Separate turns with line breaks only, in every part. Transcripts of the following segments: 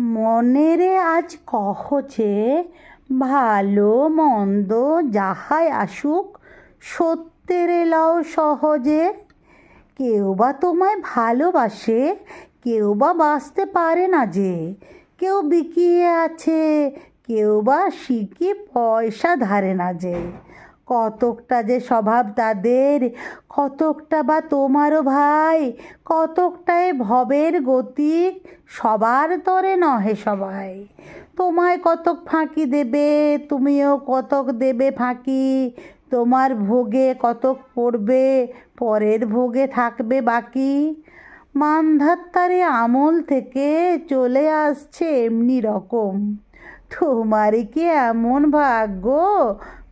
মনেরে আজ কহছে ভালো মন্দ যাহাই আসুক, সত্যের এলাও সহজে। কেউ বা তোমায় ভালোবাসে, কেউ বা বাঁচতে পারে না যে। কেউ বিকিয়ে আছে, কেউ বা শিখি পয়সা ধারে না যে। কতকটা যে স্বভাব তাদের, কতকটা বা তোমারও ভাই কতকটায় ভবের গতিক, সবার তরে নহে সবাই। তোমায় কতক ফাঁকি দেবে, তুমিও কতক দেবে ফাঁকি। তোমার ভোগে কতক পড়বে, পরের ভোগে থাকবে বাকি। মানধাত্তারে আমল থেকে চলে আসছে এমনি রকম। তোমারই কি এমন ভাগ্য?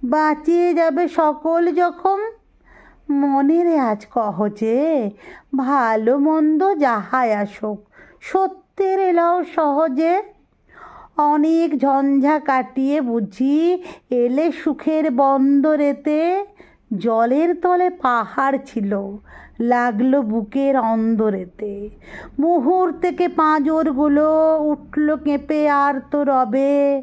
বাঁচিয়ে যাবে সকল যখন মনের আজ কহজে ভালো মন্দ যাহাই আসুক, সত্যের এলাও সহজে। অনেক ঝঞ্ঝা কাটিয়ে বুঝি এলে সুখের বন্দরেতে। জলের তলে পাহাড় ছিল, লাগল বুকের অন্দরেতে। মুহূর্তেকে পাঁজরগুলো উঠল কেঁপে আর তো রবে।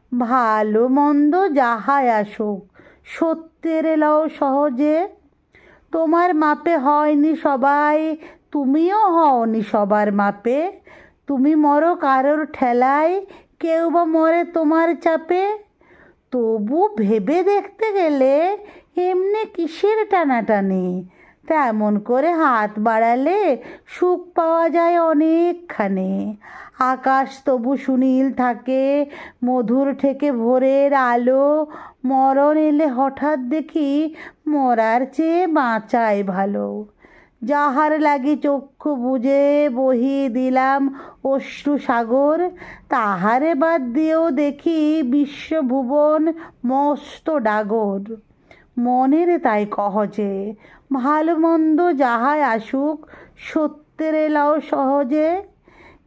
ভালো মন্দ যাহাই আসুক, সত্যের এলাও সহজে। তোমার মাপে হয়নি সবাই, তুমিও হওনি সবার মাপে। তুমি মরো কারোর ঠেলায়, কেউ বা মরে তোমার চাপে। তবু ভেবে দেখতে গেলে এমনি কিসের টানাটানি? তেমন করে হাত বাড়ালে সুখ পাওয়া যায় অনেকখানে। আকাশ তবু সুনীল থাকে, মধুর ঠেকে ভোরের আলো। মরণ এলে হঠাৎ দেখি মরার চেয়ে বাঁচায় ভালো। যাহার লাগি চক্ষু বুঝে বহি দিলাম অশ্রু সাগর, তাহারে বাদ দিয়েও দেখি বিশ্বভুবন মস্ত ডাগর। মনের তাই কহজে ভালো মন্দ যাহাই আসুক, সত্যের এলাও সহজে।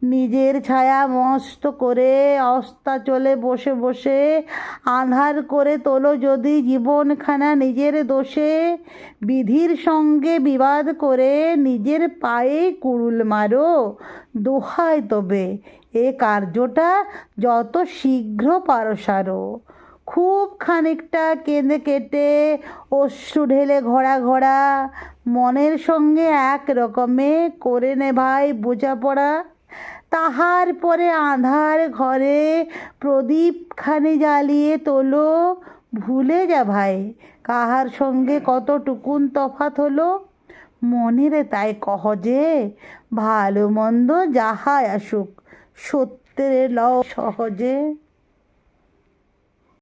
নিজের ছায়া মস্ত করে অস্তা চলে বসে বসে আধার করে তোলো যদি জীবনখানা নিজের দোষে। বিধির সঙ্গে বিবাদ করে নিজের পায়ে কুড়ুল মারো দোহায় তবে এ কার্যটা যত শীঘ্র পারো সারো খুব খানিকটা কেঁদে কেটে অশ্রু ঢেলে ঘোড়া ঘোড়া, মনের সঙ্গে এক রকমে করে নে ভাই বোঝাপড়া। তাহার পরে আধার ঘরে প্রদীপখানি জ্বালিয়ে তোলো। ভুলে যা ভাই, কাহার সঙ্গে কতটুকুন তফাত হলো? মনেরে তাই কহ যে, ভালো মন্দ যাহাই আসুক, সত্যের লও সহজে।